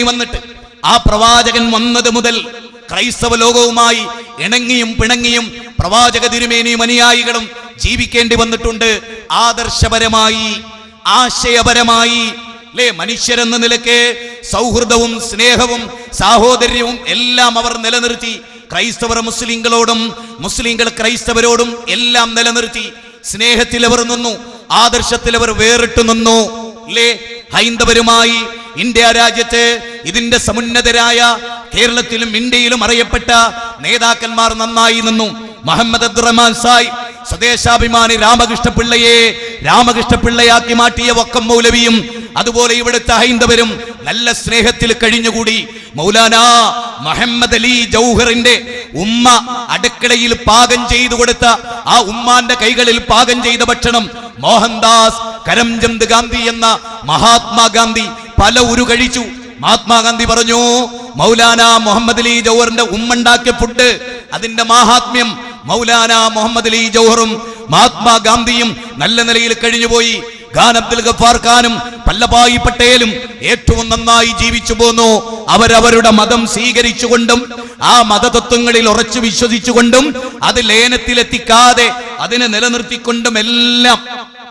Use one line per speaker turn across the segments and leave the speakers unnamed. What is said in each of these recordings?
വന്നിട്ട് ആ പ്രവാചകൻ വന്നത് മുതൽ ക്രൈസ്തവ ലോകവുമായി ഇണങ്ങിയും പിണങ്ങിയും പ്രവാചക തിരുമേനിയും അനുയായികളും ജീവിക്കേണ്ടി വന്നിട്ടുണ്ട്. ആദർശപരമായി ആശയപരമായി അല്ലേ മനുഷ്യരെന്ന നിലയ്ക്ക് സൗഹൃദവും സ്നേഹവും സാഹോദര്യവും എല്ലാം അവർ നിലനിർത്തി. ക്രൈസ്തവർ മുസ്ലിങ്ങളോടും മുസ്ലിങ്ങൾ ക്രൈസ്തവരോടും എല്ലാം നിലനിർത്തി. സ്നേഹത്തിൽ അവർ നിന്നു ആദർശത്തിൽ അവർ വേറിട്ടു നിന്നു. അല്ലേ ഹൈന്ദവരുമായി ഇന്ത്യ രാജ്യത്ത് ഇതിന്റെ സമുന്നതരായ കേരളത്തിലും ഇന്ത്യയിലും അറിയപ്പെട്ട നേതാക്കന്മാർ നന്നായി നിന്നു. മുഹമ്മദ് അബ്ദുറഹ്മാൻ സായ് സ്വദേശാഭിമാനി രാമകൃഷ്ണ പിള്ളയെ രാമകൃഷ്ണ പിള്ളയാക്കി മാറ്റിയ വക്കം മൗലവിയും അതുപോലെ ഇവിടുത്തെ ഹൈന്ദവരും നല്ല സ്നേഹത്തിൽ കഴിഞ്ഞുകൂടി. മൗലാനാ മുഹമ്മദ് അലി ജൗഹറിന്റെ ഉമ്മ അടുക്കളയിൽ പാകം ചെയ്തു കൊടുത്ത ആ ഉമ്മാന്റെ കൈകളിൽ പാകം ചെയ്ത ഭക്ഷണം മോഹൻദാസ് കരംചന്ദ് ഗാന്ധി എന്ന മഹാത്മാഗാന്ധി പല ഉരു കഴിച്ചു മഹാത്മാഗാന്ധി പറഞ്ഞു മൗലാന മുഹമ്മദ് അലി ജൗഹറിന്റെ ഉമ്മണ്ടാക്കിയ ഫുഡ് അതിന്റെ മഹാത്മ്യം മൗലാന മുഹമ്മദ് അലി ജൗഹറും മഹാത്മാഗാന്ധിയും നല്ല നിലയിൽ കഴിഞ്ഞുപോയി. ഖാൻ അബ്ദുൽ ഗഫാർ ഖാനും പല്ലഭായി പട്ടേലും ഏറ്റവും നന്നായി ജീവിച്ചു പോന്നു. അവരവരുടെ മതം സ്വീകരിച്ചുകൊണ്ടും ആ മതതത്വങ്ങളിൽ ഉറച്ചു വിശ്വസിച്ചുകൊണ്ടും അത് ലേനത്തിലെത്തിക്കാതെ അതിനെ നിലനിർത്തിക്കൊണ്ടും എല്ലാം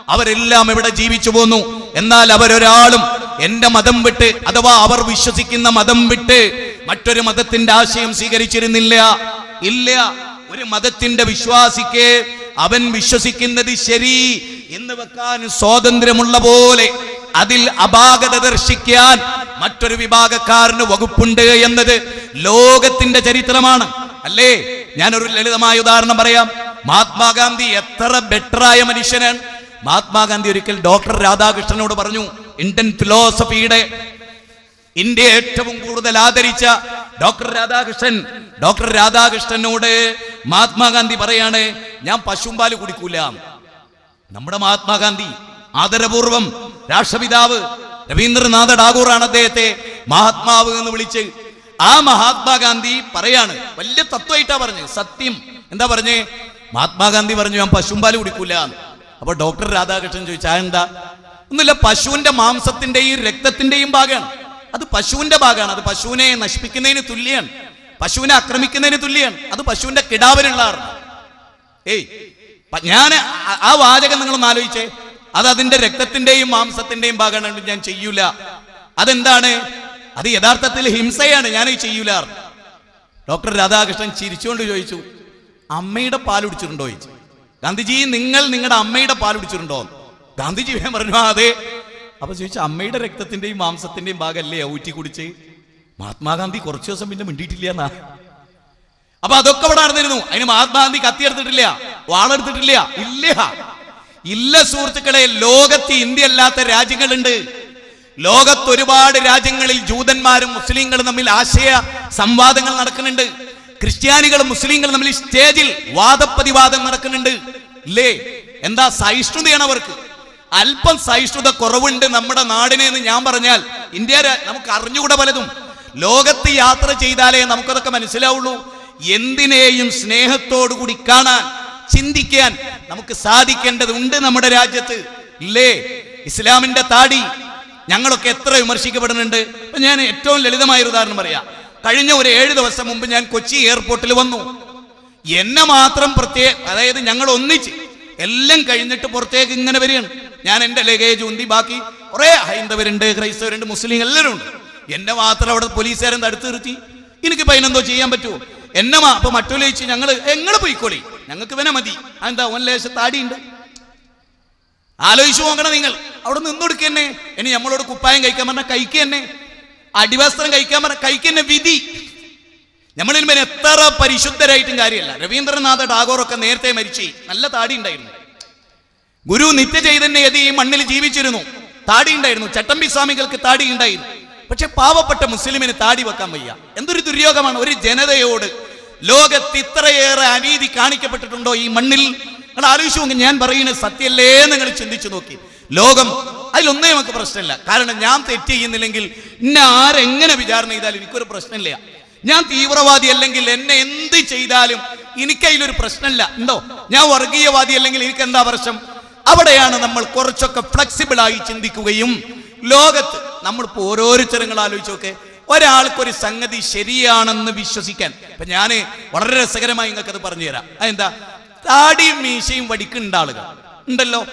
അവരെല്ലാം ഇവിടെ ജീവിച്ചു പോന്നു? എന്നാൽ അവരൊരാളും എന്റെ മതം വിട്ട് അഥവാ അവർ വിശ്വസിക്കുന്ന മതം വിട്ട് മറ്റൊരു മതത്തിന്റെ ആശയം സ്വീകരിച്ചിരുന്നില്ല. ഇല്ല. ഒരു മതത്തിന്റെ വിശ്വാസിക്ക് അവൻ വിശ്വസിക്കുന്നത് ശരി എന്ന് വെക്കാൻ സ്വാതന്ത്ര്യമുള്ള പോലെ അതിൽ അപാകത ദർശിക്കാൻ മറ്റൊരു വിഭാഗക്കാരന് വകുപ്പുണ്ട് എന്നത് ലോകത്തിന്റെ ചരിത്രമാണ്. അല്ലേ? ഞാനൊരു ലളിതമായ ഉദാഹരണം പറയാം. മഹാത്മാഗാന്ധി എത്ര ബെറ്ററായ മനുഷ്യനാണ്. മഹാത്മാഗാന്ധി ഒരിക്കൽ ഡോക്ടർ രാധാകൃഷ്ണനോട് പറഞ്ഞു ഇന്ത്യൻ ഫിലോസഫിയുടെ ഇന്ത്യ ഏറ്റവും കൂടുതൽ ആദരിച്ച ഡോക്ടർ രാധാകൃഷ്ണൻ ഡോക്ടർ രാധാകൃഷ്ണനോട് മഹാത്മാഗാന്ധി പറയാണ് ഞാൻ പശുമ്പാൽ കുടിക്കൂല. നമ്മുടെ മഹാത്മാഗാന്ധി ആദരപൂർവം രാഷ്ട്രപിതാവ് രവീന്ദ്രനാഥ ടാഗോറാണ് അദ്ദേഹത്തെ മഹാത്മാവ് എന്ന് വിളിച്ച് ആ മഹാത്മാഗാന്ധി പറയാണ്. വലിയ തത്വമായിട്ടാ പറഞ്ഞു സത്യം. എന്താ പറഞ്ഞേ? മഹാത്മാഗാന്ധി പറഞ്ഞു ഞാൻ പശുമ്പാൽ കുടിക്കൂല. അപ്പൊ ഡോക്ടർ രാധാകൃഷ്ണൻ ചോദിച്ചാ എന്താ ഒന്നുമില്ല പശുവിന്റെ മാംസത്തിന്റെയും രക്തത്തിന്റെയും ഭാഗമാണ്. അത് പശുവിന്റെ ഭാഗമാണ്. അത് പശുവിനെ നശിപ്പിക്കുന്നതിന് തുല്യാണ്. പശുവിനെ ആക്രമിക്കുന്നതിന് തുല്യാണ്. അത് പശുവിന്റെ കിടാവിനുള്ള ഏയ് ഞാൻ ആ വാചകം നിങ്ങളൊന്ന് ആലോചിച്ചേ. അത് അതിന്റെ രക്തത്തിന്റെയും മാംസത്തിന്റെയും ഭാഗമാണ് ഞാൻ ചെയ്യൂല. അതെന്താണ്? അത് യഥാർത്ഥത്തിൽ ഹിംസയാണ്. ഞാൻ ചെയ്യൂല. ഡോക്ടർ രാധാകൃഷ്ണൻ ചിരിച്ചുകൊണ്ട് ചോദിച്ചു അമ്മയുടെ പാൽ കുടിച്ചിട്ടുണ്ടോ? ചോദിച്ചു. ഗാന്ധിജി നിങ്ങൾ നിങ്ങളുടെ അമ്മയുടെ പാൽ കുടിച്ചിട്ടുണ്ടോ? ഗാന്ധിജി വേഗം പറഞ്ഞു "ആ, അതെ. അപ്പൊ ചോദിച്ചു അമ്മയുടെ രക്തത്തിന്റെയും മാംസത്തിന്റെയും ഭാഗമല്ലേ ഊറ്റി കുടിച്ച്? മഹാത്മാഗാന്ധി കുറച്ചു ദിവസം പിന്നെ മിണ്ടിയിട്ടില്ല എന്നാ അപ്പൊ അതൊക്കെ ഇവിടെ നടന്നിരുന്നു. അതിന് മഹാത്മാഗാന്ധി കത്തിയെടുത്തിട്ടില്ല വാളെടുത്തിട്ടില്ല ഇല്ല. ഇല്ല സുഹൃത്തുക്കളെ ലോകത്ത് ഇന്ത്യ അല്ലാത്ത രാജ്യങ്ങളുണ്ട്. ലോകത്ത് ഒരുപാട് രാജ്യങ്ങളിൽ ജൂതന്മാരും മുസ്ലിങ്ങളും തമ്മിൽ ആശയ സംവാദങ്ങൾ നടക്കുന്നുണ്ട്. ക്രിസ്ത്യാനികളും മുസ്ലിങ്ങളും തമ്മിൽ സ്റ്റേജിൽ വാദപ്രതിവാദം നടക്കുന്നുണ്ട്. ഇല്ലേ എന്താ സഹിഷ്ണുതയാണ് അവർക്ക്? അല്പം സഹിഷ്ണുത കുറവുണ്ട് നമ്മുടെ നാടിനെ എന്ന് ഞാൻ പറഞ്ഞാൽ ഇന്ത്യ നമുക്ക് അറിഞ്ഞുകൂടെ പലതും. ലോകത്ത് യാത്ര ചെയ്താലേ നമുക്കതൊക്കെ മനസ്സിലാവുള്ളൂ. എന്തിനേയും സ്നേഹത്തോടു കൂടി കാണാൻ ചിന്തിക്കാൻ നമുക്ക് സാധിക്കേണ്ടതുണ്ട് നമ്മുടെ രാജ്യത്ത്. ഇല്ലേ ഇസ്ലാമിന്റെ താടി ഞങ്ങളൊക്കെ എത്ര വിമർശിക്കപ്പെടുന്നുണ്ട്. ഞാൻ ഏറ്റവും ലളിതമായ ഒരു ഉദാഹരണം പറയാം. കഴിഞ്ഞ ഒരു ഏഴ് ദിവസം മുമ്പ് ഞാൻ കൊച്ചി എയർപോർട്ടിൽ വന്നു. എന്നെ മാത്രം പ്രത്യേക അതായത് ഞങ്ങൾ ഒന്നിച്ച് എല്ലാം കഴിഞ്ഞിട്ട് പുറത്തേക്ക് ഇങ്ങനെ വരികയാണ്. ഞാൻ എന്റെ ലഗേജ് ഉന്തി ബാക്കി കുറെ ഹൈന്ദവരുണ്ട് ക്രൈസ്തവരുണ്ട് മുസ്ലിം എല്ലാവരും ഉണ്ട്. എന്നെ മാത്രം അവിടെ പോലീസുകാരൻ തടുത്ത് നിർത്തി. എനിക്ക് അതിനെന്തോ ചെയ്യാൻ പറ്റുമോ? എന്നെ മാ അപ്പൊ മറ്റുള്ള ചോദിച്ചു ഞങ്ങൾ എങ്ങനെ പോയിക്കോളി. ഞങ്ങൾക്ക് വന മതി. അതെന്താ ഓൻ ലേശം താടിയുണ്ട്. ആലോചിച്ചു നോക്കണം നിങ്ങൾ. അവിടെ നിന്നൊടുക്കുക തന്നെ ഇനി നമ്മളോട് കുപ്പായം കഴിക്കാൻ പറഞ്ഞാൽ കഴിക്കുക തന്നെ അടിവസ്ത്രം കഴിക്കാൻ പറഞ്ഞ കഴിക്കുന്ന വിധി. നമ്മളിൽ മേലെ എത്ര പരിശുദ്ധരായിട്ടും കാര്യമല്ല. രവീന്ദ്രനാഥ ടാഗോറൊക്കെ നേരത്തെ മരിച്ചു നല്ല താടി ഉണ്ടായിരുന്നു. ഗുരു നിത്യചൈതന്യതി ഈ മണ്ണിൽ ജീവിച്ചിരുന്നു. താടി ഉണ്ടായിരുന്നു. ചട്ടമ്പി സ്വാമികൾക്ക് താടി ഉണ്ടായിരുന്നു. പക്ഷെ പാവപ്പെട്ട മുസ്ലിമിന് താടി വെക്കാൻ വയ്യ. എന്തൊരു ദുര്യോഗമാണ്. ഒരു ജനതയോട് ലോകത്ത് ഇത്രയേറെ അനീതി കാണിക്കപ്പെട്ടിട്ടുണ്ടോ ഈ മണ്ണിൽ? നിങ്ങൾ ആലോചിച്ചു നോക്കി ഞാൻ പറയുന്നത് സത്യല്ലേ നിങ്ങൾ ചിന്തിച്ചു നോക്കി. ലോകം അതിലൊന്നേ നമുക്ക് പ്രശ്നമില്ല. കാരണം ഞാൻ തെറ്റ് ചെയ്യുന്നില്ലെങ്കിൽ എന്നെ ആരെങ്ങനെ വിചാരണ ചെയ്താലും എനിക്കൊരു പ്രശ്നമില്ല. ഞാൻ തീവ്രവാദി അല്ലെങ്കിൽ എന്നെ എന്ത് ചെയ്താലും എനിക്ക് അതിലൊരു പ്രശ്നമില്ല. ഉണ്ടോ ഞാൻ വർഗീയവാദി അല്ലെങ്കിൽ എനിക്ക് എന്താ പ്രശ്നം? അവിടെയാണ് നമ്മൾ കുറച്ചൊക്കെ ഫ്ലെക്സിബിൾ ആയി ചിന്തിക്കുകയും ലോകത്ത് നമ്മളിപ്പോ ഓരോരുത്തരങ്ങൾ ആലോചിച്ചൊക്കെ ഒരാൾക്കൊരു സംഗതി ശരിയാണെന്ന് വിശ്വസിക്കാൻ. ഇപ്പൊ ഞാൻ വളരെ രസകരമായി നിങ്ങൾക്ക് അത് പറഞ്ഞു തരാം അതെന്താ? താടിയും മീശയും വടിക്കുന്നുണ്ട് ആളുകൾ. ഉണ്ടല്ലോ?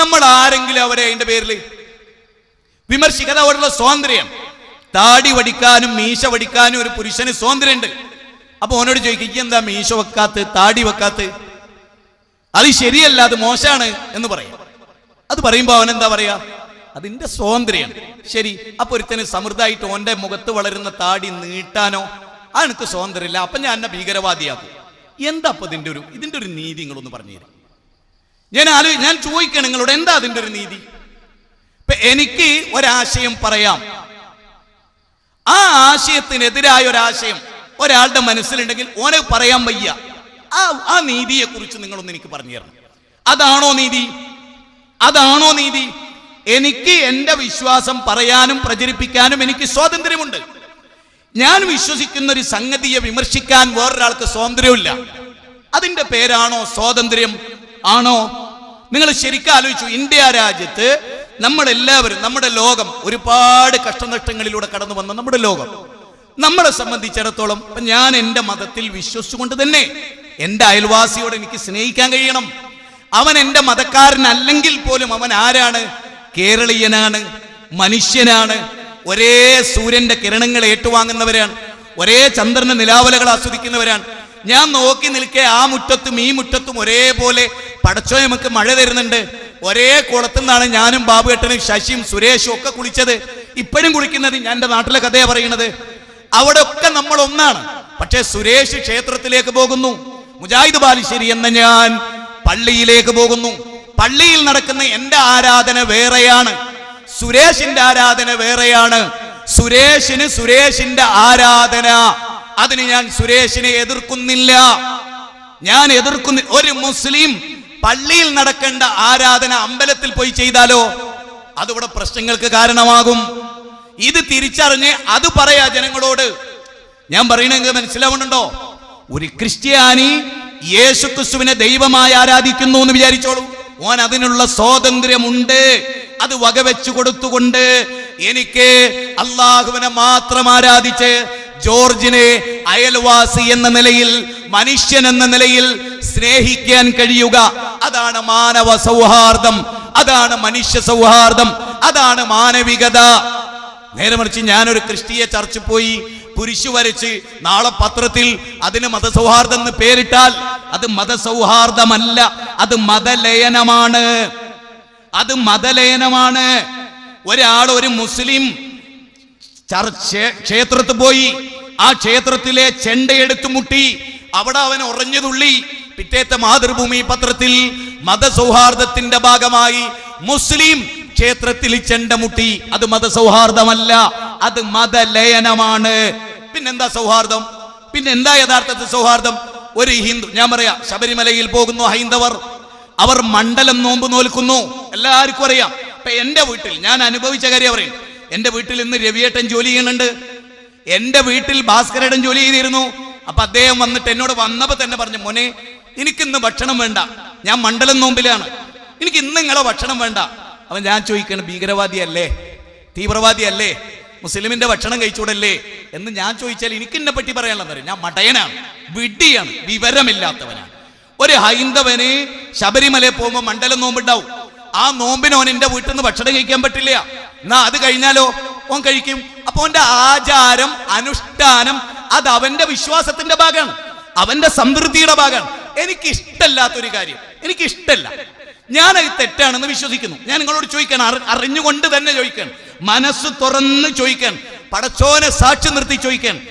നമ്മൾ ആരെങ്കിലും അവരെ അതിന്റെ പേരിൽ വിമർശിക്കാതെ അവരുടെ സ്വാതന്ത്ര്യം. താടി വടിക്കാനും മീശ വടിക്കാനും ഒരു പുരുഷന് സ്വാതന്ത്ര്യമുണ്ട്. അപ്പൊ ഓനോട് ചോദിക്കുക എന്താ മീശ വെക്കാത്ത് താടി വെക്കാത്ത് അത് ശരിയല്ല അത് മോശമാണ് എന്ന് പറയും. അത് പറയുമ്പോ അവൻ എന്താ പറയാ? അതിന്റെ സ്വാതന്ത്ര്യം. ശരി അപ്പൊ ഒരുത്തന് സമൃദ്ധമായിട്ട് ഓന്റെ മുഖത്ത് വളരുന്ന താടി നീട്ടാനോ? ആ എനിക്ക് സ്വാതന്ത്ര്യമില്ല. അപ്പൊ ഞാൻ എന്നെ ഭീകരവാദിയാകും എന്താ അപ്പൊ ഇതിന്റെ ഒരു ഇതിന്റെ ഒരു നീതി നിങ്ങളൊന്ന് പറഞ്ഞു ഞാൻ ആലോ ഞാൻ ചോദിക്കണം നിങ്ങളോട് എന്താ അതിന്റെ ഒരു നീതി? ഇപ്പൊ എനിക്ക് ഒരാശയം പറയാം. ആ ആശയത്തിനെതിരായ ഒരാശയം ഒരാളുടെ മനസ്സിലുണ്ടെങ്കിൽ ഓനെ പറയാൻ വയ്യ. ആ ആ നീതിയെ കുറിച്ച് നിങ്ങളൊന്ന് എനിക്ക് പറഞ്ഞു തരണം. അതാണോ നീതി? അതാണോ നീതി? എനിക്ക് എന്റെ വിശ്വാസം പറയാനും പ്രചരിപ്പിക്കാനും എനിക്ക് സ്വാതന്ത്ര്യമുണ്ട്. ഞാൻ വിശ്വസിക്കുന്ന ഒരു സംഗതിയെ വിമർശിക്കാൻ വേറൊരാൾക്ക് സ്വാതന്ത്ര്യമില്ല. അതിന്റെ പേരാണോ സ്വാതന്ത്ര്യം? ആണോ? നിങ്ങൾ ശരിക്കും ആലോചിച്ചു ഇന്ത്യ രാജ്യത്ത് നമ്മളെല്ലാവരും നമ്മുടെ ലോകം ഒരുപാട് കഷ്ടനഷ്ടങ്ങളിലൂടെ കടന്നു വന്ന നമ്മുടെ ലോകം. നമ്മളെ സംബന്ധിച്ചിടത്തോളം ഞാൻ എന്റെ മതത്തിൽ വിശ്വസിച്ചുകൊണ്ട് തന്നെ എന്റെ അയൽവാസിയോട് എനിക്ക് സ്നേഹിക്കാൻ കഴിയണം. അവൻ എന്റെ മതക്കാരനല്ലെങ്കിൽ പോലും അവൻ ആരാണ്? കേരളീയനാണ് മനുഷ്യനാണ് ഒരേ സൂര്യന്റെ കിരണങ്ങൾ ഏറ്റുവാങ്ങുന്നവരാണ് ഒരേ ചന്ദ്രന്റെ നിലാവലകൾ ആസ്വദിക്കുന്നവരാണ്. ഞാൻ നോക്കി നിൽക്കേ ആ മുറ്റത്തും ഈ മുറ്റത്തും ഒരേപോലെ പടച്ചോ നമുക്ക് മഴ തരുന്നുണ്ട്. ഒരേ കുളത്തിൽ നിന്നാണ് ഞാനും ബാബുവേട്ടനും ശശിയും സുരേഷും ഒക്കെ കുളിച്ചത്. ഇപ്പോഴും കുളിക്കുന്നത് ഞാൻ എന്റെ നാട്ടിലെ കഥയാ പറയുന്നത്. അവിടെ ഒക്കെ നമ്മൾ ഒന്നാണ്. പക്ഷേ സുരേഷ് ക്ഷേത്രത്തിലേക്ക് പോകുന്നു. മുജാഹിദ് ബാലുശ്ശേരി എന്ന ഞാൻ പള്ളിയിലേക്ക് പോകുന്നു. പള്ളിയിൽ നടക്കുന്ന എന്റെ ആരാധന വേറെയാണ്. സുരേഷിന്റെ ആരാധന വേറെയാണ്. സുരേഷിന് സുരേഷിന്റെ ആരാധന. അതിന് ഞാൻ സുരേഷിനെ എതിർക്കുന്നില്ല. ഞാൻ എതിർക്കുന്ന ഒരു മുസ്ലിം പള്ളിയിൽ നടക്കേണ്ട ആരാധന അമ്പലത്തിൽ പോയി ചെയ്താലോ? അതിവിടെ പ്രശ്നങ്ങൾക്ക് കാരണമാകും. ഇത് തിരിച്ചറിഞ്ഞ് അത് പറയാ ജനങ്ങളോട്. ഞാൻ പറയണെങ്കിൽ മനസ്സിലാവുന്നുണ്ടോ? ഒരു ക്രിസ്ത്യാനി യേശു ക്രിസ്തുവിനെ ദൈവമായി ആരാധിക്കുന്നു എന്ന് വിചാരിച്ചോളൂ. ഓൻ അതിനുള്ള സ്വാതന്ത്ര്യമുണ്ട്. അത് വകവെച്ചു കൊടുത്തുകൊണ്ട് എനിക്ക് അള്ളാഹുവിനെ മാത്രം ആരാധിച്ച് ജോർജിനെ അയൽവാസി എന്ന നിലയിൽ മനുഷ്യൻ എന്ന നിലയിൽ സ്നേഹിക്കാൻ കഴിയുക. അതാണ് മാനവ സൗഹാർദ്ദം. അതാണ് മനുഷ്യ സൗഹാർദ്ദം. അതാണ് മാനവികത. നേരെ മറിച്ച് ഞാനൊരു ക്രിസ്തീയ ചർച്ചിൽ പോയി കുരിശു വരച്ച് നാളെ പത്രത്തിൽ അതിന് മതസൗഹാർദ്ദം എന്ന് പേരിട്ടാൽ അത് മതസൗഹാർദ്ദമല്ല അത് മതലയനമാണ്. അത് മതലയനമാണ്. ഒരാൾ ഒരു മുസ്ലിം ചർച്ച ക്ഷേത്രത്തിൽ പോയി. ആ ക്ഷേത്രത്തിലെ ചെണ്ടയെടുത്തു മുട്ടി. അവിടെ അവൻ ഉറഞ്ഞു തുള്ളി. പിറ്റേത്തെ മാതൃഭൂമി പത്രത്തിൽ മതസൗഹാർദ്ദത്തിന്റെ ഭാഗമായി മുസ്ലിം ക്ഷേത്രത്തിൽ ചെണ്ട മുട്ടി. അത് മതസൗഹാർദ്ദമല്ല അത് മതലയനമാണ്. പിന്നെന്താ സൗഹാർദ്ദം? പിന്നെ എന്താ യഥാർത്ഥത്തിൽ സൗഹാർദ്ദം? ഒരു ഹിന്ദു ഞാൻ പറയാ ശബരിമലയിൽ പോകുന്നു ഹൈന്ദവർ. അവർ മണ്ഡലം നോമ്പ് നോൽക്കുന്നു. എല്ലാവർക്കും അറിയാം. ഇപ്പൊ എന്റെ വീട്ടിൽ ഞാൻ അനുഭവിച്ച കാര്യം പറയും. എന്റെ വീട്ടിൽ ഇന്ന് രവിയേട്ടൻ ജോലി ചെയ്യുന്നുണ്ട്. എന്റെ വീട്ടിൽ ഭാസ്കരേട്ടൻ ജോലി ചെയ്തിരുന്നു. അപ്പൊ അദ്ദേഹം വന്നിട്ട് എന്നോട് വന്നപ്പോ തന്നെ പറഞ്ഞു മോനെ എനിക്കിന്ന് ഭക്ഷണം വേണ്ട. ഞാൻ മണ്ഡലം നോമ്പിലാണ്. എനിക്ക് ഇന്ന് നിങ്ങളെ ഭക്ഷണം വേണ്ട. അവൻ ഞാൻ ചോദിക്കണം ഭീകരവാദിയല്ലേ? തീവ്രവാദിയല്ലേ? മുസ്ലിമിന്റെ ഭക്ഷണം കഴിച്ചൂടല്ലേ എന്ന് ഞാൻ ചോദിച്ചാൽ എനിക്ക് എന്നെ പറ്റി പറയാനുള്ളത് ഞാൻ മടയനാണ് വിഡ്ഢിയാണ് വിവരമില്ലാത്തവനാണ്. ഒരു ഹൈന്ദവന് ശബരിമലയിൽ പോകുമ്പോൾ മണ്ഡലം നോമ്പുണ്ടാവും. ആ നോമ്പിന് ഓൻ എന്റെ വീട്ടിൽ നിന്ന് ഭക്ഷണം കഴിക്കാൻ പറ്റില്ല. എന്നാ അത് കഴിഞ്ഞാലോ? ഓൻ കഴിക്കും. അപ്പൊ ഓന്റെ ആചാരം അനുഷ്ഠാനം അത് അവന്റെ വിശ്വാസത്തിന്റെ ഭാഗമാണ്. അവന്റെ സമൃദ്ധിയുടെ ഭാഗമാണ്. എനിക്ക് ഇഷ്ടമല്ലാത്തൊരു കാര്യം. എനിക്ക് ഇഷ്ടമല്ല ഞാൻ അത് തെറ്റാണെന്ന് വിശ്വസിക്കുന്നു. ഞാൻ നിങ്ങളോട് ചോദിക്കണം. അറി- അറിഞ്ഞുകൊണ്ട് തന്നെ ചോദിക്കണം. മനസ്സ് തുറന്ന് ചോദിക്കാൻ. പടച്ചോനെ സാക്ഷി നിർത്തി ചോദിക്കാൻ.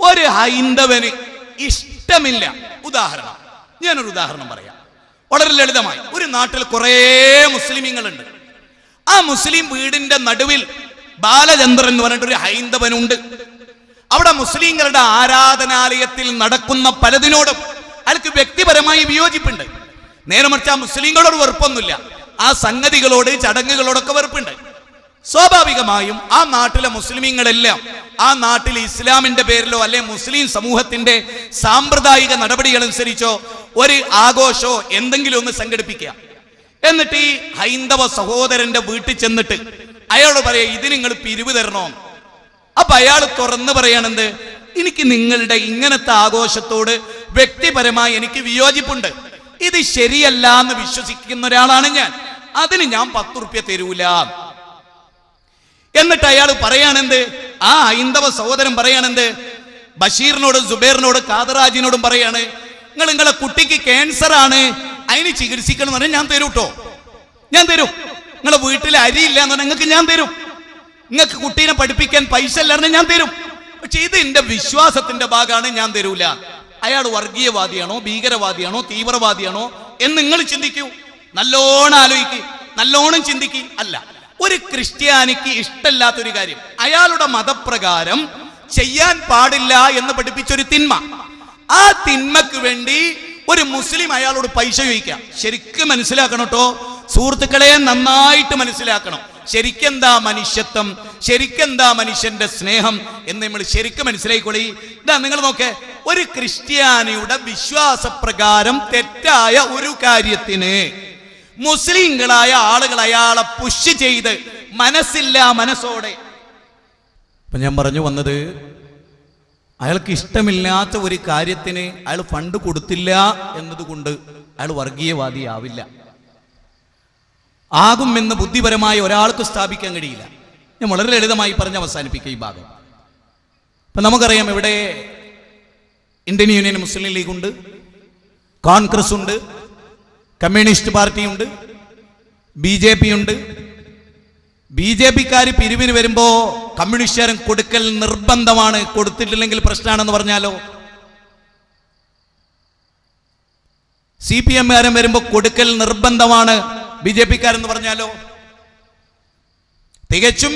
ഒരു ഹൈന്ദവന് ഇഷ്ടമില്ല. ഉദാഹരണം. ഞാനൊരു ഉദാഹരണം പറയാം. വളരെ ലളിതമായി. ഒരു നാട്ടിൽ കുറേ മുസ്ലിമീങ്ങളുണ്ട്. ആ മുസ്ലിം വീടിന്റെ നടുവിൽ ബാലചന്ദ്രൻ എന്ന് പറഞ്ഞിട്ട് ഒരു ഹൈന്ദവനുണ്ട്. അവിടെ മുസ്ലിങ്ങളുടെ ആരാധനാലയത്തിൽ നടക്കുന്ന പലതിനോടും അയാൾക്ക് വ്യക്തിപരമായി വിയോജിപ്പുണ്ട്. നേരെ മറിച്ച് ആ മുസ്ലിങ്ങളോട് വെറുപ്പൊന്നുമില്ല. ആ സംഗതികളോട് ചടങ്ങുകളോടൊക്കെ വെറുപ്പുണ്ട്. സ്വാഭാവികമായും ആ നാട്ടിലെ മുസ്ലിമീങ്ങളെല്ലാം ആ നാട്ടിൽ ഇസ്ലാമിന്റെ പേരിലോ അല്ലെ മുസ്ലിം സമൂഹത്തിന്റെ സാമ്പ്രദായിക നടപടികൾ അനുസരിച്ചോ ഒരു ആഘോഷോ എന്തെങ്കിലും ഒന്ന് സംഘടിപ്പിക്കുക. എന്നിട്ട് ഈ ഹൈന്ദവ സഹോദരന്റെ വീട്ടിൽ ചെന്നിട്ട് അയാളോട് പറയാ ഇത് നിങ്ങൾ പിരിവ് തരണോ? അപ്പൊ അയാൾ തുറന്ന് പറയണെന്ത്? എനിക്ക് നിങ്ങളുടെ ഇങ്ങനത്തെ ആഘോഷത്തോട് വ്യക്തിപരമായി എനിക്ക് വിയോജിപ്പുണ്ട്. ഇത് ശരിയല്ല എന്ന് വിശ്വസിക്കുന്ന ഒരാളാണ് ഞാൻ. അതിന് ഞാൻ പത്ത് റുപ്യ തരൂല. എന്നിട്ട് അയാൾ പറയാണെന്ത്? ആ ഹൈന്ദവ സഹോദരൻ പറയാണെന്ത്? ബഷീറിനോടും സുബേറിനോടും കാതറാജിനോടും പറയാണ് നിങ്ങൾ നിങ്ങളെ കുട്ടിക്ക് ക്യാൻസർ ആണ് അതിന് ചികിത്സിക്കണം എന്ന് പറഞ്ഞാൽ ഞാൻ തരും കേട്ടോ ഞാൻ തരും. നിങ്ങളെ വീട്ടിൽ അരി ഇല്ല എന്ന് പറഞ്ഞാൽ നിങ്ങൾക്ക് ഞാൻ തരും. നിങ്ങൾക്ക് കുട്ടീനെ പഠിപ്പിക്കാൻ പൈസ ഇല്ല എന്ന് ഞാൻ തരും. പക്ഷെ ഇത് എന്റെ വിശ്വാസത്തിന്റെ ഭാഗമാണ് ഞാൻ തരൂല. അയാൾ വർഗീയവാദിയാണോ ഭീകരവാദിയാണോ തീവ്രവാദിയാണോ എന്ന് നിങ്ങൾ ചിന്തിക്കൂ. നല്ലോണം ആലോചിക്ക്. നല്ലോണം ചിന്തിക്ക്. അല്ല ഒരു ക്രിസ്ത്യാനിക്ക് ഇഷ്ടമല്ലാത്തൊരു കാര്യം. അയാളുടെ മതപ്രകാരം ചെയ്യാൻ പാടില്ല എന്ന് പഠിപ്പിച്ചൊരു തിന്മ. ആ തിന്മക്ക് വേണ്ടി ഒരു മുസ്ലിം അയാളോട് പൈസ ചോദിക്കാം. ശരിക്കും മനസ്സിലാക്കണം കേട്ടോ സുഹൃത്തുക്കളെ നന്നായിട്ട് മനസ്സിലാക്കണം. ശരിക്കെന്താ മനുഷ്യത്വം? ശരിക്കെന്താ മനുഷ്യന്റെ സ്നേഹം? എന്ന് നമ്മൾ ശരിക്കും മനസ്സിലാക്കിക്കൊള്ളി ഇതാ നിങ്ങൾ നോക്കേ. ഒരു ക്രിസ്ത്യാനിയുടെ വിശ്വാസപ്രകാരം തെറ്റായ ഒരു കാര്യത്തിന് മുസ്ലിങ്ങളായ ആളുകൾ അയാളെ പുഷ് ചെയ്ത് മനസ്സില്ല മനസ്സോടെ. അപ്പൊ ഞാൻ പറഞ്ഞു വന്നത് അയാൾക്ക് ഇഷ്ടമില്ലാത്ത ഒരു കാര്യത്തിന് അയാൾ ഫണ്ട് കൊടുത്തില്ല എന്നതുകൊണ്ട് അയാൾ വർഗീയവാദിയാവില്ല. ആകുമെന്ന് ബുദ്ധിപരമായി ഒരാൾക്ക് സ്ഥാപിക്കാൻ കഴിയില്ല. ഞാൻ വളരെ ലളിതമായി പറഞ്ഞ് അവസാനിപ്പിക്കുക ഈ ഭാഗം. ഇപ്പം നമുക്കറിയാം ഇവിടെ ഇന്ത്യൻ യൂണിയൻ മുസ്ലിം ലീഗ് ഉണ്ട് കോൺഗ്രസ് ഉണ്ട് കമ്മ്യൂണിസ്റ്റ് പാർട്ടിയുണ്ട് ബി ജെ പി ഉണ്ട് ബി ജെ പിക്കാർ പിരിവിന് വരുമ്പോ കമ്മ്യൂണിസ്റ്റുകാരൻ കൊടുക്കൽ നിർബന്ധമാണ്. കൊടുത്തിട്ടില്ലെങ്കിൽ പ്രശ്നമാണെന്ന് പറഞ്ഞാലോ? സി പി എംകാരൻ വരുമ്പോ കൊടുക്കൽ നിർബന്ധമാണ് ബി ജെ പിക്കാരെന്ന് പറഞ്ഞാലോ? തികച്ചും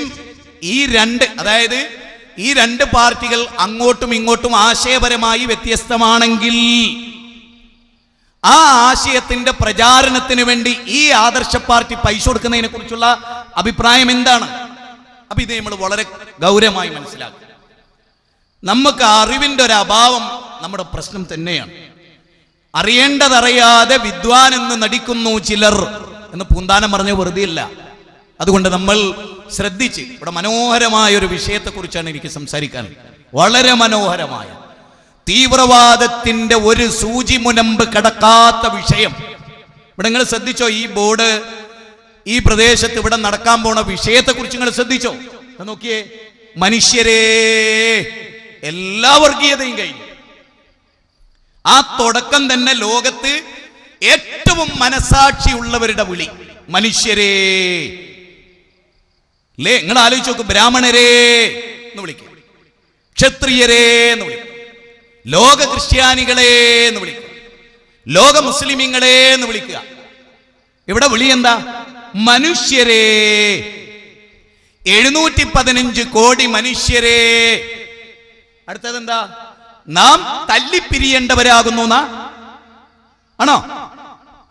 ഈ രണ്ട് അതായത് ഈ രണ്ട് പാർട്ടികൾ അങ്ങോട്ടും ഇങ്ങോട്ടും ആശയപരമായി വ്യത്യസ്തമാണെങ്കിൽ ആ ആശയത്തിന്റെ പ്രചാരണത്തിന് വേണ്ടി ഈ ആദർശ പാർട്ടി പൈസ കൊടുക്കുന്നതിനെ കുറിച്ചുള്ള അഭിപ്രായം എന്താണ്? അപ്പൊ ഇത് നമ്മൾ വളരെ ഗൗരവമായി മനസ്സിലാക്കും. നമുക്ക് അറിവിന്റെ ഒരു അഭാവം നമ്മുടെ പ്രശ്നം തന്നെയാണ്. അറിയേണ്ടതറിയാതെ വിദ്വാൻ എന്ന് നടിക്കുന്നു ചിലർ എന്ന് പൂന്താനം പറഞ്ഞ വെറുതെയില്ല. അതുകൊണ്ട് നമ്മൾ ശ്രദ്ധിച്ച് ഇവിടെ മനോഹരമായ ഒരു വിഷയത്തെക്കുറിച്ചാണ് എനിക്ക് സംസാരിക്കാൻ. വളരെ മനോഹരമായ. തീവ്രവാദത്തിന്റെ ഒരു സൂചി മുനമ്പ് കടക്കാത്ത വിഷയം. ഇവിടെ നിങ്ങൾ ശ്രദ്ധിച്ചോ ഈ ബോർഡ് ഈ പ്രദേശത്ത് ഇവിടെ നടക്കാൻ പോണ വിഷയത്തെക്കുറിച്ച് നിങ്ങൾ ശ്രദ്ധിച്ചോ? നോക്കിയേ മനുഷ്യരെ എല്ലാ വർഗീയതയും കഴിഞ്ഞു. ആ തുടക്കം തന്നെ ലോകത്ത് ഏറ്റവും മനസാക്ഷിയുള്ളവരുടെ വിളി മനുഷ്യരേ. ലേ നിങ്ങൾ ആലോചിച്ച് നോക്കും ബ്രാഹ്മണരേ എന്ന് വിളിക്കും ക്ഷത്രിയരേ എന്ന് വിളിക്കും. ലോക ക്രിസ്ത്യാനികളെ എന്ന് വിളിക്കുക. ലോക മുസ്ലിമീങ്ങളെ എന്ന് വിളിക്കുക. ഇവിടെ വിളി എന്താ? മനുഷ്യരെ. എഴുന്നൂറ്റി പതിനഞ്ച് കോടി മനുഷ്യരെ. അടുത്തത് എന്താ നാം തല്ലിപ്പിരിയേണ്ടവരാകുന്നു ആണോ?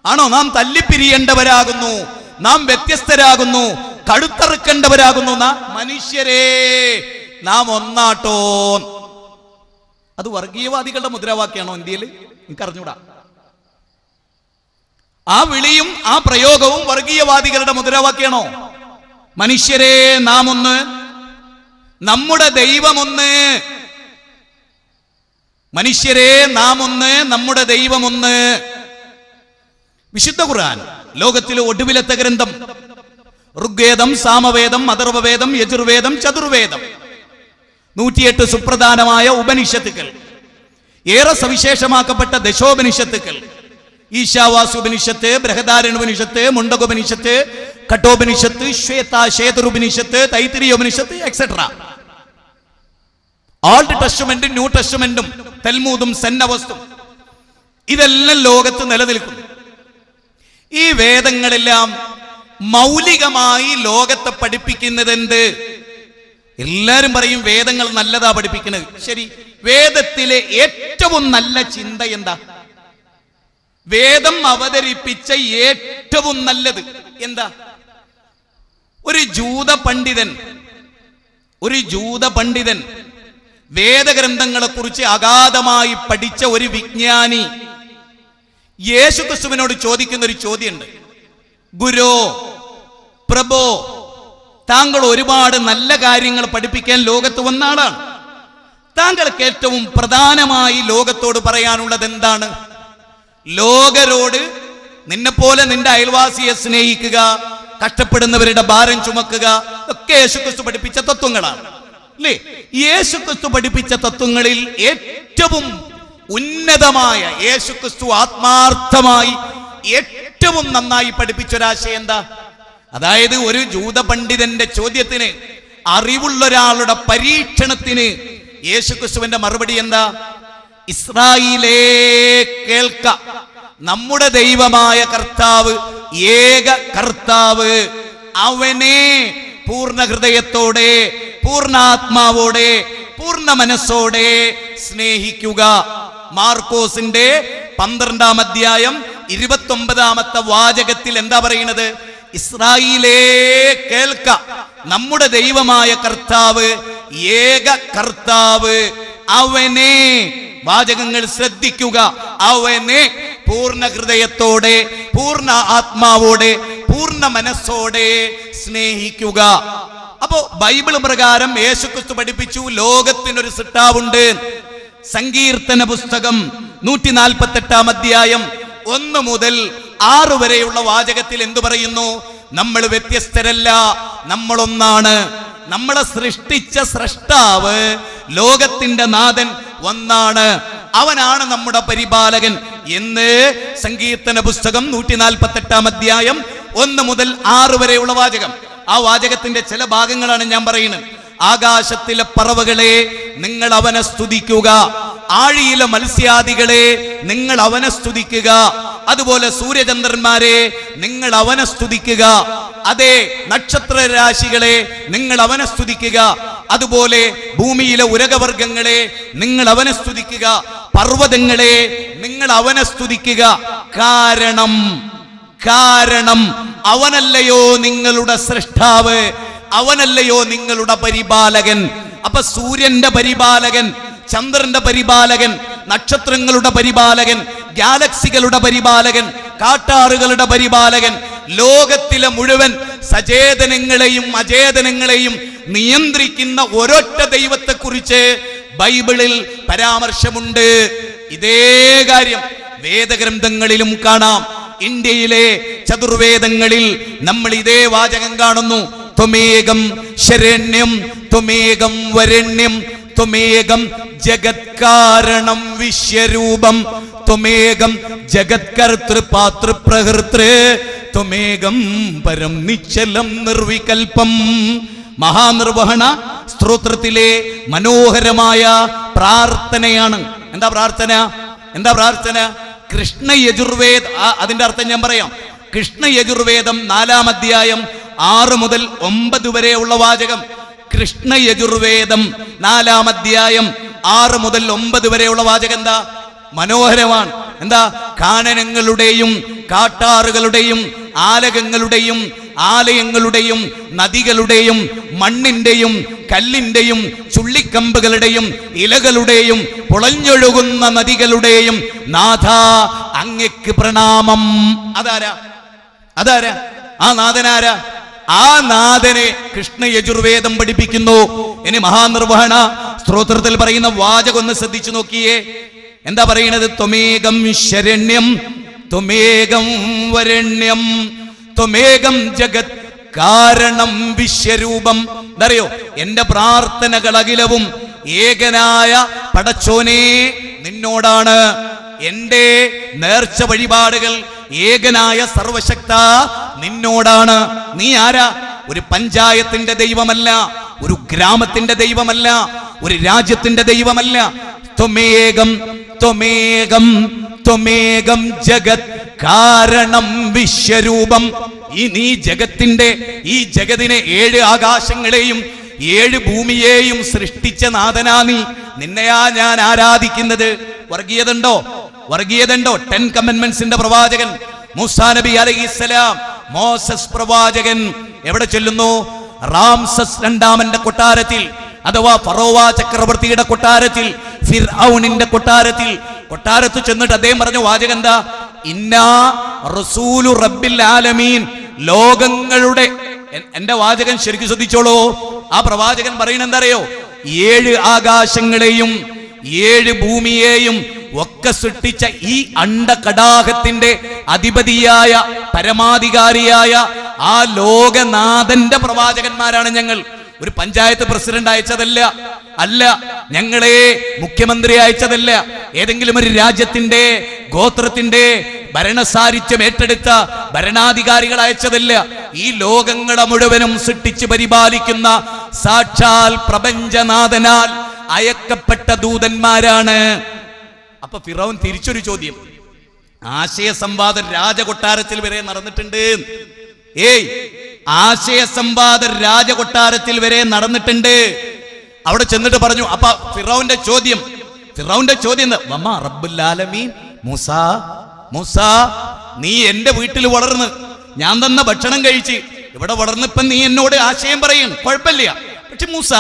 ആണോ? നാം തല്ലിപ്പിരിയേണ്ടവരാകുന്നു. നാം വ്യത്യസ്തരാകുന്നു. കടുത്തറുക്കേണ്ടവരാകുന്നു മനുഷ്യരേ. നാം ഒന്നാട്ടോ അത് വർഗീയവാദികളുടെ മുദ്രാവാക്യമാണോ ഇന്ത്യയിൽ? എനിക്ക് അറിഞ്ഞൂടാ ആ വിളിയും ആ പ്രയോഗവും വർഗീയവാദികളുടെ മുദ്രാവാക്യമാണോ? മനുഷ്യരെ നാം ഒന്ന് നമ്മുടെ ദൈവമൊന്ന്. മനുഷ്യരെ നാം ഒന്ന് നമ്മുടെ ദൈവമൊന്ന്. വിശുദ്ധ ഖുർആൻ ലോകത്തിലെ ഒടുവിലത്തെ ഗ്രന്ഥം. ഋഗ്വേദം സാമവേദം അഥർവവേദം യജുർവേദം ചതുർവേദം. നൂറ്റിയെട്ട് സുപ്രധാനമായ ഉപനിഷത്തുക്കൾ. ഏറെ സവിശേഷമാക്കപ്പെട്ട ദശോപനിഷത്തുക്കൾ. ഈശാവാസുപനിഷത്ത് ബൃഹദാരണുപനിഷത്ത് മുണ്ടകോപനിഷത്ത് കട്ടോപനിഷത്ത് ശ്വേത ശ്വേതറുപനിഷത്ത് തൈത്തിരിയോപനിഷത്ത് എക്സെട്ര ഓൾഡ് ടെസ്റ്റ്മെന്റും ന്യൂ ടെസ്റ്റ്മെന്റും തെൽമൂതും സെന്നവസ്തും ഇതെല്ലാം ലോകത്ത് നിലനിൽക്കുന്നു. ഈ വേദങ്ങളെല്ലാം മൗലികമായി ലോകത്തെ പഠിപ്പിക്കുന്നത് എന്ത് എല്ലാരും പറയും വേദങ്ങൾ നല്ലതാ പഠിപ്പിക്കുന്നത് ശരി വേദത്തിലെ ഏറ്റവും നല്ല ചിന്ത എന്താ? വേദം അവതരിപ്പിച്ച ഏറ്റവും നല്ലത് എന്താ? ഒരു ജൂത പണ്ഡിതൻ ഒരു ജൂത പണ്ഡിതൻ വേദഗ്രന്ഥങ്ങളെ കുറിച്ച് അഗാധമായി പഠിച്ച ഒരു വിജ്ഞാനി യേശുക്രിസ്തുവിനോട് ചോദിക്കുന്ന ഒരു ചോദ്യമുണ്ട്. ഗുരോ പ്രഭോ താങ്കൾ ഒരുപാട് നല്ല കാര്യങ്ങൾ പഠിപ്പിക്കാൻ ലോകത്ത് വന്ന ആളാണ്. താങ്കൾക്ക് ഏറ്റവും പ്രധാനമായി ലോകത്തോട് പറയാനുള്ളത് എന്താണ്? ലോകരോട് നിന്നെപ്പോലെ നിന്റെ അയൽവാസിയെ സ്നേഹിക്കുക കഷ്ടപ്പെടുന്നവരുടെ ഭാരം ചുമക്കുക ഒക്കെ യേശുക്രിസ്തു പഠിപ്പിച്ച തത്വങ്ങളാണ്. അല്ലേ? യേശുക്രിസ്തു പഠിപ്പിച്ച തത്വങ്ങളിൽ ഏറ്റവും ഉന്നതമായ യേശുക്രിസ്തു ആത്മാർത്ഥമായി ഏറ്റവും നന്നായി പഠിപ്പിച്ച ഒരാശയം എന്താ? അതായത് ഒരു ജൂത പണ്ഡിതന്റെ ചോദ്യത്തിന് അറിവുള്ള ഒരാളുടെ പരീക്ഷണത്തിന് യേശുക്രിസ്തുവിന്റെ മറുപടി എന്താ? ഇസ്രായേലേ കേൾക്ക നമ്മുടെ ദൈവമായ കർത്താവ് ഏക കർത്താവ് അവനെ പൂർണ ഹൃദയത്തോടെ പൂർണാത്മാവോടെ പൂർണ മനസ്സോടെ സ്നേഹിക്കുക. മാർക്കോസിന്റെ പന്ത്രണ്ടാം അധ്യായം ഇരുപത്തി ഒമ്പതാമത്തെ വാചകത്തിൽ എന്താ പറയുന്നത്? ഇസ്രായേലേ കേൾക്ക. നമ്മുടെ ദൈവമായ കർത്താവ് ഏക കർത്താവ് അവനെ വാചകങ്ങൾ ശ്രദ്ധിക്കുക. അവനെ പൂർണ ഹൃദയത്തോടെ പൂർണ ആത്മാവോടെ പൂർണ മനസ്സോടെ സ്നേഹിക്കുക. അപ്പോ ബൈബിൾ പ്രകാരം യേശുക്രിസ്തു പഠിപ്പിച്ചു ലോകത്തിനൊരു സിട്ടാവുണ്ട് സങ്കീർത്തന പുസ്തകം നൂറ്റി നാൽപ്പത്തെട്ടാം അധ്യായം ഒന്ന് മുതൽ ആറ് വരെയുള്ള വാചകത്തിൽ എന്തു പറയുന്നു? നമ്മൾ വ്യത്യസ്തരല്ല നമ്മളൊന്നാണ്. നമ്മളെ സൃഷ്ടിച്ച സൃഷ്ടാവ് ലോകത്തിന്റെ നാഥൻ ഒന്നാണ്. അവനാണ് നമ്മുടെ പരിപാലകൻ എന്ന് സങ്കീർത്തന പുസ്തകം നൂറ്റി നാൽപ്പത്തി എട്ടാം അധ്യായം ഒന്ന് മുതൽ ആറ് വരെയുള്ള വാചകം. ആ വാചകത്തിന്റെ ചില ഭാഗങ്ങളാണ് ഞാൻ പറയുന്നത്. ആകാശത്തിലെ പറവകളെ നിങ്ങൾ അവനെ സ്തുതിക്കുക. ആഴിയിലെ മത്സ്യാദികളെ നിങ്ങൾ അവനെ സ്തുതിക്കുക. അതുപോലെ സൂര്യചന്ദ്രന്മാരെ നിങ്ങൾ അവനെ സ്തുതിക്കുക. അതെ നക്ഷത്ര രാശികളെ നിങ്ങൾ അവനെ സ്തുതിക്കുക. അതുപോലെ ഭൂമിയിലെ ഉരകവർഗങ്ങളെ നിങ്ങൾ അവനെ സ്തുതിക്കുക. പർവതങ്ങളെ നിങ്ങൾ അവനെ സ്തുതിക്കുക. കാരണം കാരണം അവനല്ലയോ നിങ്ങളുടെ സൃഷ്ടാവ് അവനല്ലയോ നിങ്ങളുടെ പരിപാലകൻ. അപ്പൊ സൂര്യന്റെ പരിപാലകൻ ചന്ദ്രന്റെ പരിപാലകൻ നക്ഷത്രങ്ങളുടെ പരിപാലകൻ ഗാലക്സികളുടെ പരിപാലകൻ കാട്ടാറുകളുടെ പരിപാലകൻ ലോകത്തിലെ മുഴുവൻ സചേതനങ്ങളെയും അചേതനങ്ങളെയും നിയന്ത്രിക്കുന്ന ഒരൊറ്റ ദൈവത്തെക്കുറിച്ച് ബൈബിളിൽ പരാമർശമുണ്ട്. ഇതേ കാര്യം വേദഗ്രന്ഥങ്ങളിലും കാണാം. ഇന്ത്യയിലെ ചതുർവേദങ്ങളിൽ നമ്മൾ ഇതേ വാചകം കാണുന്നു. ത്വമേകം ശരണ്യം ത്വമേകം വരണ്യം ത്വമേകം ജഗത്കാരണം വിശ്വരൂപം. ത്വമേകം ജഗത്കർത്തൃ പാതൃപ്രഹൃതൃ ത്വമേകം പരം നിശ്ചലം നിർവികൽപ്പം മഹാനിർവഹണ സ്ത്രോത്രത്തിലെ മനോഹരമായ പ്രാർത്ഥനയാണ്. എന്താ പ്രാർത്ഥന? എന്താ പ്രാർത്ഥന? കൃഷ്ണ യജുർവേദ അതിന്റെ അർത്ഥം ഞാൻ പറയാം. കൃഷ്ണ യജുർവേദം നാലാം അധ്യായം ആറ് മുതൽ ഒമ്പത് വരെയുള്ള വാചകം. കൃഷ്ണ യജുർവേദം നാലാം അധ്യായം ആറ് മുതൽ ഒമ്പത് വരെയുള്ള വാചകം എന്താ? മനോഹരമാണ്. എന്താ? കാനനങ്ങളുടെയും കാട്ടാറുകളുടെയും ആലകങ്ങളുടെയും ആലയങ്ങളുടെയും നദികളുടെയും മണ്ണിന്റെയും കല്ലിന്റെയും ചുള്ളിക്കമ്പുകളുടെയും ഇലകളുടെയും പുളഞ്ഞൊഴുകുന്ന നദികളുടെയും നാഥ അങ്ങക്ക് പ്രണാമം. അതാരാ? അതാരാ? ആ നാഥനാരാ? ആ നാഥനെ കൃഷ്ണ യജുർവേദം പഠിപ്പിക്കുന്നു. ഇനി മഹാനിർവഹണ സ്ത്രോത്രത്തിൽ പറയുന്ന വാചകം ഒന്ന് ശ്രദ്ധിച്ചു നോക്കിയേ. എന്താ പറയുന്നത് ത്വമേകം ശരണ്യം ത്വമേകം വരണ്യം ത്വമേകം ജഗത് കാരണം വിശ്വരൂപം. എന്തറിയോ എന്റെ പ്രാർത്ഥനകൾ അഖിലവും ഏകനായ പടച്ചോനെ നിന്നോടാണ്. എന്റെ നേർച്ച വഴിപാടുകൾ ഏകനായ സർവശക്ത നിന്നോടാണ്. നീ ആരാ? ഒരു പഞ്ചായത്തിന്റെ ദൈവമല്ല ഒരു ഗ്രാമത്തിന്റെ ദൈവമല്ല ഒരു രാജ്യത്തിന്റെ ദൈവമല്ല. ത്വമേകം ത്വമേകം ത്വമേകം ജഗത്. കാരണം വിശ്വരൂപം. ഈ നീ ജഗത്തിന്റെ ഈ ജഗതിനെ ഏഴ് ആകാശങ്ങളെയും ഏഴ് ഭൂമിയെയും സൃഷ്ടിച്ച നാഥനാ നീ. നിന്നെയാ ഞാൻ ആരാധിക്കുന്നത്? വർഗീയതുണ്ടോ വർഗീയതുണ്ടോ ടെൻ കമന്റ്മെന്റ്സിന്റെ പ്രവാചകൻ മൂസാ നബി അലൈഹിസ്സലാം മോസസ് പ്രവാചകൻ. എവിടെ ചെല്ലുന്നു? റാംസസ് രണ്ടാമന്റെ കൊട്ടാരത്തിൽ അഥവാ ഫറോവ ചക്രവർത്തിയുടെ കൊട്ടാരത്തിൽ ഫിർഔനിന്റെ കൊട്ടാരത്തിൽ. കൊട്ടാരത്ത് ചെന്നിട്ട് അദ്ദേഹം പറഞ്ഞ വാചകം എന്താ? ഇന്നാ റസൂലു റബ്ബിൽ ആലമീൻ. ലോകങ്ങളുടെ എന്റെ വാചകൻ ശരിക്കും ശ്രദ്ധിച്ചോളൂ. ആ പ്രവാചകൻ പറയുന്നത് എന്താ അറിയോ? ഏഴ് ആകാശങ്ങളെയും ഏഴ് ഭൂമിയെയും ഒക്കെ സൃഷ്ടിച്ച ഈ അണ്ടകടാഹത്തിന്റെ അധിപതിയായ പരമാധികാരിയായ ആ ലോകനാഥന്റെ പ്രവാചകന്മാരാണ് ഞങ്ങൾ. ഒരു പഞ്ചായത്ത് പ്രസിഡന്റ് അയച്ചതല്ല അല്ല ഞങ്ങളെ മുഖ്യമന്ത്രി അയച്ചതല്ല. ഏതെങ്കിലും ഒരു രാജ്യത്തിന്റെ ഗോത്രത്തിന്റെ ഭരണസാരിത്യം ഏറ്റെടുത്ത ഭരണാധികാരികൾ അയച്ചതല്ല. ഈ ലോകങ്ങളെ മുഴുവനും സൃഷ്ടിച്ച് പരിപാലിക്കുന്ന സാക്ഷാൽ പ്രപഞ്ചനാഥനാൽ അയക്കപ്പെട്ട ദൂതന്മാരാണ് അപ്പൊ ഫിറോൻ തിരിച്ചൊരു ചോദ്യം. ആശയ സംവാദം രാജകൊട്ടാരത്തിൽ വരെ നടന്നിട്ടുണ്ട്. ഏയ് ആശയ സംവാദം രാജകൊട്ടാരത്തിൽ വരെ നടന്നിട്ടുണ്ട്. അവിടെ ചെന്നിട്ട് പറഞ്ഞു അപ്പൊ ഫിറോന്റെ ചോദ്യം. ഫിറോന്റെ ചോദ്യം വമ്മ മൂസ മൂസ നീ എന്റെ വീട്ടിൽ വളർന്ന് ഞാൻ തന്ന ഭക്ഷണം കഴിച്ച് ഇവിടെ വളർന്നിപ്പം നീ എന്നോട് ആശയം പറയും. കുഴപ്പമില്ല. പക്ഷെ മൂസ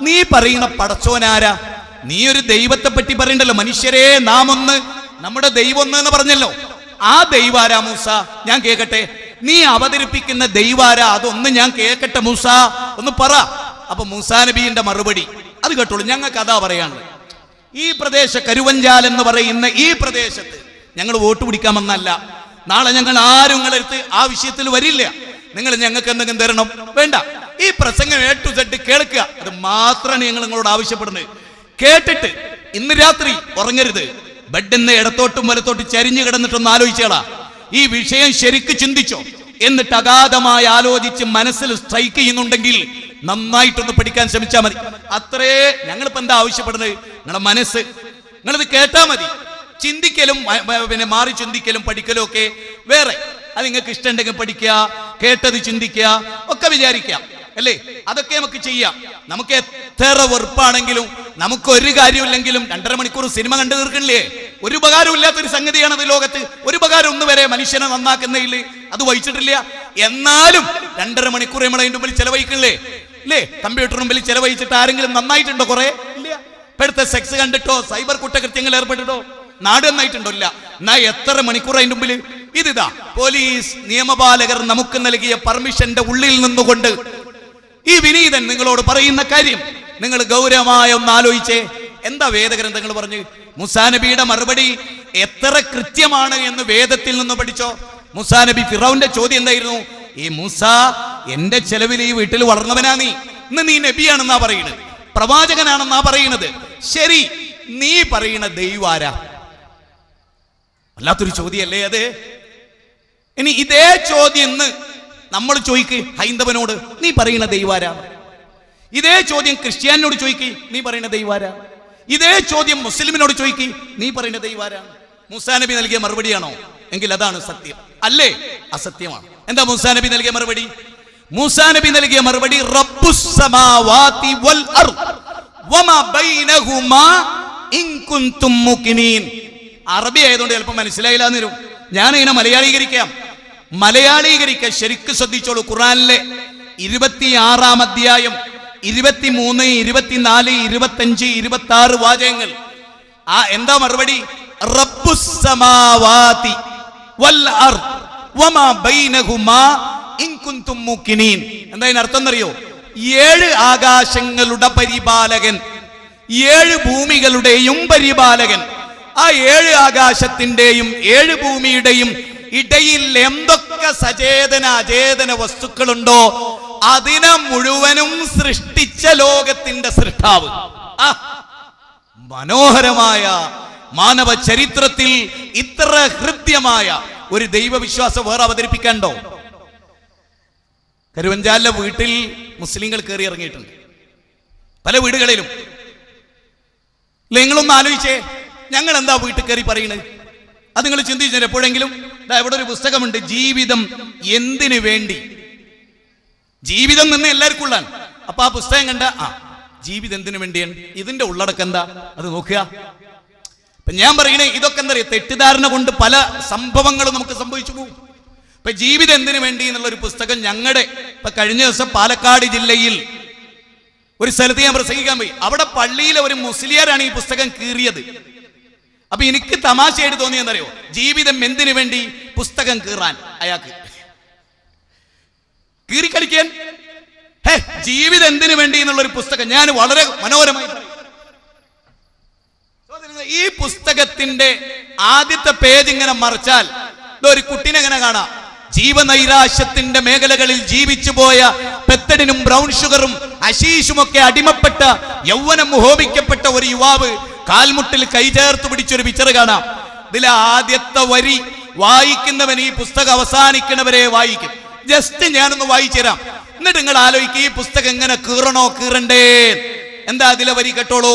നീ പറയുന്ന പടച്ചോനാരാ നീ ഒരു ദൈവത്തെ പറ്റി പറയണ്ടല്ലോ. മനുഷ്യരെ നാം ഒന്ന് നമ്മുടെ ദൈവം ഒന്ന് എന്ന് പറഞ്ഞല്ലോ. ആ ദൈവാരാ മൂസ ഞാൻ കേക്കട്ടെ. നീ അവതരിപ്പിക്കുന്ന ദൈവാരാ അതൊന്ന് ഞാൻ കേക്കട്ടെ മൂസ. ഒന്ന് പറ. അപ്പൊ മൂസാ നബീന്റെ മറുപടി. അത് കേട്ടോളൂ ഞങ്ങൾക്ക് അതാ പറയാനുള്ളത്. ഈ പ്രദേശ കരുവഞ്ചാൽ എന്ന് പറയുന്ന ഈ പ്രദേശത്ത് ഞങ്ങൾ വോട്ട് പിടിക്കാമെന്നല്ല. നാളെ ഞങ്ങൾ ആരും നിങ്ങളെടുത്ത് ആ വിഷയത്തിൽ വരില്ല. നിങ്ങൾ ഞങ്ങൾക്ക് എന്തെങ്കിലും തരണം? വേണ്ട. ഈ പ്രസംഗം എ ടു സെഡ് കേൾക്കുക. അത് മാത്രമാണ് ഞങ്ങൾ നിങ്ങളോട് ആവശ്യപ്പെടുന്നത്. കേട്ടിട്ട് ഇന്ന് രാത്രി ഉറങ്ങരുത്. ബെഡിന്ന് ഇടത്തോട്ടും വലത്തോട്ടും ചരിഞ്ഞു കിടന്നിട്ടൊന്ന് ആലോചിച്ചേളാ ഈ വിഷയം ശരിക്ക് ചിന്തിച്ചോ? എന്നിട്ട് അഗാധമായി ആലോചിച്ച് മനസ്സിൽ സ്ട്രൈക്ക് ചെയ്യുന്നുണ്ടെങ്കിൽ നന്നായിട്ടൊന്ന് പഠിക്കാൻ ശ്രമിച്ചാൽ മതി. അത്രേ ഞങ്ങളിപ്പോ എന്താ ആവശ്യപ്പെടുന്നത്? നിങ്ങളുടെ മനസ്സ്. നിങ്ങളിത് കേട്ടാ മതി. ചിന്തിക്കലും പിന്നെ മാറി ചിന്തിക്കലും പഠിക്കലും ഒക്കെ വേറെ. അത് നിങ്ങൾക്ക് ഇഷ്ടമുണ്ടെങ്കിൽ പഠിക്കുക കേട്ടത് ചിന്തിക്കുക ഒക്കെ വിചാരിക്കാം. അല്ലേ? അതൊക്കെ നമുക്ക് ചെയ്യാം. നമുക്ക് എത്ര വെറുപ്പാണെങ്കിലും നമുക്ക് ഒരു കാര്യമില്ലെങ്കിലും രണ്ടര മണിക്കൂർ സിനിമ കണ്ടു തീർക്കണില്ലേ? ഒരു ഉപകാരം ഇല്ലാത്തൊരു സംഗതിയാണ് അത് ലോകത്ത്. ഒരു ഉപകാരം ഒന്ന് വരെ മനുഷ്യനെ നന്നാക്കുന്നില്ലേ അത് വഹിച്ചിട്ടില്ല. എന്നാലും രണ്ടര മണിക്കൂർ നമ്മൾ അതിന്റെ മുമ്പിൽ ചെലവഴിക്കണില്ലേ? ഇല്ലേ? കമ്പ്യൂട്ടർ മുമ്പിൽ ചെലവഴിച്ചിട്ട് ആരെങ്കിലും നന്നായിട്ടുണ്ടോ കുറെ? ഇപ്പോഴത്തെ സെക്സ് കണ്ടിട്ടോ? സൈബർ കുറ്റകൃത്യങ്ങൾ ഏർപ്പെട്ടിട്ടോ? നാട് നന്നായിട്ടുണ്ടോ? ഇല്ല. എന്നാ എത്ര മണിക്കൂർ അതിന്റെ മുമ്പിൽ? ഇതിതാ. പോലീസ് നിയമപാലകർ നമുക്ക് നൽകിയ പെർമിഷന്റെ ഉള്ളിൽ നിന്നുകൊണ്ട് ഈ വിനീതൻ നിങ്ങളോട് പറയുന്ന കാര്യം നിങ്ങൾ ഗൗരവമായ ഒന്ന് ആലോചിച്ചേ. എന്താ വേദഗ്രന്ഥങ്ങൾ പറഞ്ഞു? മുസാനബിയുടെ മറുപടി എത്ര കൃത്യമാണ് എന്ന് വേദത്തിൽ നിന്ന് പഠിച്ചോ? മുസാനബി ഫിറൌന്റെ ചോദ്യം എന്തായിരുന്നു? ഈ മുസ എന്റെ ചെലവിൽ ഈ വീട്ടിൽ വളർന്നവനാ നീ. ഇന്ന് നീ നബിയാണെന്നാ പറയുന്നത്. പ്രവാചകനാണെന്നാ പറയുന്നത്. ശരി നീ പറയുന്ന ദൈവാര വല്ലാത്തൊരു ചോദ്യല്ലേ അത്? ഇനി ഇതേ ചോദ്യം ഇന്ന് നമ്മൾ ചോദിക്ക് ഹൈന്ദവനോട് നീ പറയുന്ന ദൈവാരാ? ഇതേ ചോദ്യം ക്രിസ്ത്യാനിനോട് ചോദിക്ക് നീ പറയുന്ന ദൈവാരാ? ഇതേ ചോദ്യം മുസ്ലിമിനോട് ചോദിക്ക് നീ പറയുന്ന ദൈവാരാ? മുസാ നബി നൽകിയ മറുപടിയാണോ? എങ്കിൽ അതാണ് സത്യം. അല്ലേ? അസത്യമാണ്. എന്താ മുസാ നബി നൽകിയ മറുപടി? മുസാ നബി നൽകിയ മറുപടി അറബി ആയതുകൊണ്ട് ചിലപ്പോൾ മനസ്സിലായില്ല എന്ന് വരും. ഞാൻ ഇങ്ങനെ മലയാളീകരിക്കാം. മലയാളീകരിക്കാൻ ശരിക്കും ശ്രദ്ധിച്ചോളൂ. ഖുറാനിലെ ഇരുപത്തിയാറാം അധ്യായം ഇരുപത്തിമൂന്ന് ഇരുപത്തിനാല് ഇരുപത്തഞ്ച് ഇരുപത്തി ആറ് വാചകങ്ങൾ. ആ എന്താ മറുപടി? റബ്ബുസ് സമാവാതി വൽ വമാ ബൈനഹുമാ അർത്ഥം എന്നറിയോ? ഏഴ് ആകാശങ്ങളുടെ പരിപാലകൻ ഏഴ് ഭൂമികളുടെയും പരിപാലകൻ ആ ഏഴ് ആകാശത്തിന്റെയും ഏഴ് ഭൂമിയുടെയും ഇടയിൽ എന്തൊക്കെ സചേതന അചേതന വസ്തുക്കളുണ്ടോ അതിനെ മുഴുവനും സൃഷ്ടിച്ച ലോകത്തിന്റെ സൃഷ്ടാവ്. മനോഹരമായ മാനവ ചരിത്രത്തിൽ ഇത്ര ഹൃദ്യമായ ഒരു ദൈവവിശ്വാസം വേറെ അവതരിപ്പിക്കണ്ടോ? കരുവഞ്ചാലിലെ വീട്ടിൽ മുസ്ലിങ്ങൾ കയറി ഇറങ്ങിയിട്ടുണ്ട്. പല വീടുകളിലും. നിങ്ങളൊന്ന് ആലോചിച്ചേ ഞങ്ങൾ എന്താ വീട്ടിൽ കയറി പറയുന്നത് അത് നിങ്ങൾ ചിന്തിച്ചു എപ്പോഴെങ്കിലും ഇവിടെ ഒരു പുസ്തകമുണ്ട് ജീവിതം എന്തിനു വേണ്ടി? ജീവിതം തന്നെ എല്ലാവർക്കും ഉള്ളാണ് അപ്പൊ ആ പുസ്തകം കണ്ട ആ ജീവിതം എന്തിനു വേണ്ടിയാണ് ഇതിന്റെ ഉള്ളടക്കം എന്താ? അത് നോക്കുക. ഇപ്പൊ ഞാൻ പറയണേ ഇതൊക്കെ എന്താ പറയുക തെറ്റിദ്ധാരണ കൊണ്ട് പല സംഭവങ്ങളും നമുക്ക് സംഭവിച്ചു പോകും. ഇപ്പൊ ജീവിതം എന്തിനു വേണ്ടി എന്നുള്ള ഒരു പുസ്തകം ഞങ്ങളുടെ ഇപ്പൊ കഴിഞ്ഞ ദിവസം പാലക്കാട് ജില്ലയിൽ ഒരു സ്ഥലത്ത് ഞാൻ പ്രസംഗിക്കാൻ പോയി. അവിടെ പള്ളിയിലെ ഒരു മുസ്ലിയാരാണ് ഈ പുസ്തകം കീറിയത്. അപ്പൊ എനിക്ക് തമാശയായിട്ട് തോന്നിയെന്നറിയോ? ജീവിതം എന്തിനു വേണ്ടി പുസ്തകം കീറാൻ അയാൾക്ക്? കീറിക്കളിക്കാൻ? ഹേ ജീവിതം എന്തിനു വേണ്ടി എന്നുള്ള ഒരു പുസ്തകം ഞാൻ വളരെ മനോഹരമായി. ഈ പുസ്തകത്തിന്റെ ആദ്യത്തെ പേജ് ഇങ്ങനെ മറിച്ചാൽ ഇതൊരു കുട്ടീനെ എങ്ങനെ കാണാം? ജീവനൈരാശ്യത്തിന്റെ മേഖലകളിൽ ജീവിച്ചു പോയ പെത്തടിനും ബ്രൗൺ ഷുഗറും അശീഷുമൊക്കെ അടിമപ്പെട്ട യൗവനം ഹോപിക്കപ്പെട്ട ഒരു യുവാവ് കാൽമുട്ടിൽ കൈ ചേർത്ത് പിടിച്ചൊരു പിക്ചർ കാണാം. ഇതിലെ ആദ്യത്തെ വരി വായിക്കുന്നവൻ ഈ പുസ്തകം അവസാനിക്കുന്നവരെ വായിക്കും. ജസ്റ്റ് ഞാനൊന്ന് വായിച്ചു തരാം. എന്നിട്ട് നിങ്ങൾ ആലോചിക്കുക ഈ പുസ്തകം എങ്ങനെ കീറണോ കീറണ്ടേ? എന്താ അതിലെ വരി കേട്ടോളൂ?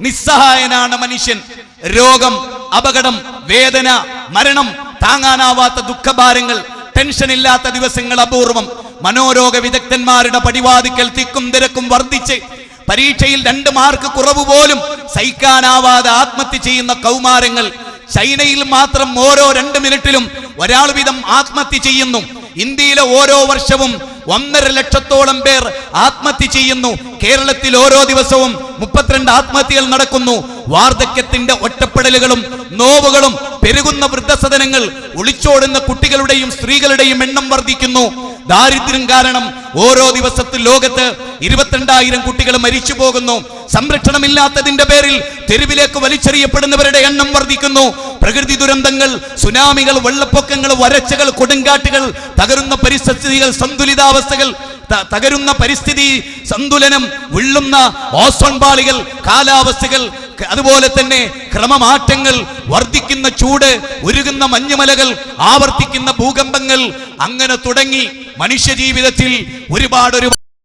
നിസ്സഹായനാണ് മനുഷ്യൻ. രോഗം അപകടം വേദന മരണം താങ്ങാനാവാത്ത ദുഃഖഭാരങ്ങൾ ടെൻഷൻ ഇല്ലാത്ത ദിവസങ്ങൾ അപൂർവം. മനോരോഗ വിദഗ്ധന്മാരുടെ പടിവാതിക്കൽ തിക്കും തിരക്കും വർദ്ധിച്ച് പരീക്ഷയിൽ രണ്ട് മാർക്ക് കുറവ് പോലും സഹിക്കാനാവാതെ ആത്മഹത്യ ചെയ്യുന്ന കൗമാരങ്ങൾ ചൈനയിൽ മാത്രം ഓരോ രണ്ട് മിനിറ്റിലും ഒരാൾ വീതം ആത്മഹത്യ ചെയ്യുന്നു. ഇന്ത്യയിലെ ഓരോ വർഷവും ഒന്നര ലക്ഷത്തോളം പേർ ആത്മഹത്യ ചെയ്യുന്നു. കേരളത്തിൽ ഓരോ ദിവസവും മുപ്പത്തിരണ്ട് ആത്മഹത്യകൾ നടക്കുന്നു. വാർദ്ധക്യത്തിന്റെ ഒറ്റപ്പെടലുകളും നോവുകളും പെരുകുന്ന വൃദ്ധസദനങ്ങൾ ഒളിച്ചോടുന്ന കുട്ടികളുടെയും സ്ത്രീകളുടെയും എണ്ണം വർദ്ധിക്കുന്നു. ദാരിദ്ര്യം കാരണം ഓരോ ദിവസത്തിൽ ലോകത്ത് ഇരുപത്തിരണ്ടായിരം കുട്ടികൾ മരിച്ചു പോകുന്നു. സംരക്ഷണമില്ലാത്തതിന്റെ പേരിൽ തെരുവിലേക്ക് വലിച്ചെറിയപ്പെടുന്നവരുടെ എണ്ണം വർദ്ധിക്കുന്നു. പ്രകൃതി ദുരന്തങ്ങൾ സുനാമികൾ വെള്ളപ്പൊക്കങ്ങൾ വരച്ചകൾ കൊടുങ്കാറ്റുകൾ തകരുന്ന പരിസ്ഥിതികൾ സന്തുലിതാവസ്ഥകൾ തകരുന്ന പരിസ്ഥിതി സന്തുലനം വിള്ളുന്ന ഓസോൺ പാളികൾ കാലാവസ്ഥകൾ അതുപോലെ തന്നെ ക്രമമാറ്റങ്ങൾ വർദ്ധിക്കുന്ന ചൂട് ഉരുകുന്ന മഞ്ഞുമലകൾ ആവർത്തിക്കുന്ന ഭൂകമ്പങ്ങൾ അങ്ങനെ തുടങ്ങി മനുഷ്യ ജീവിതത്തിൽ ഒരുപാട് ഒരു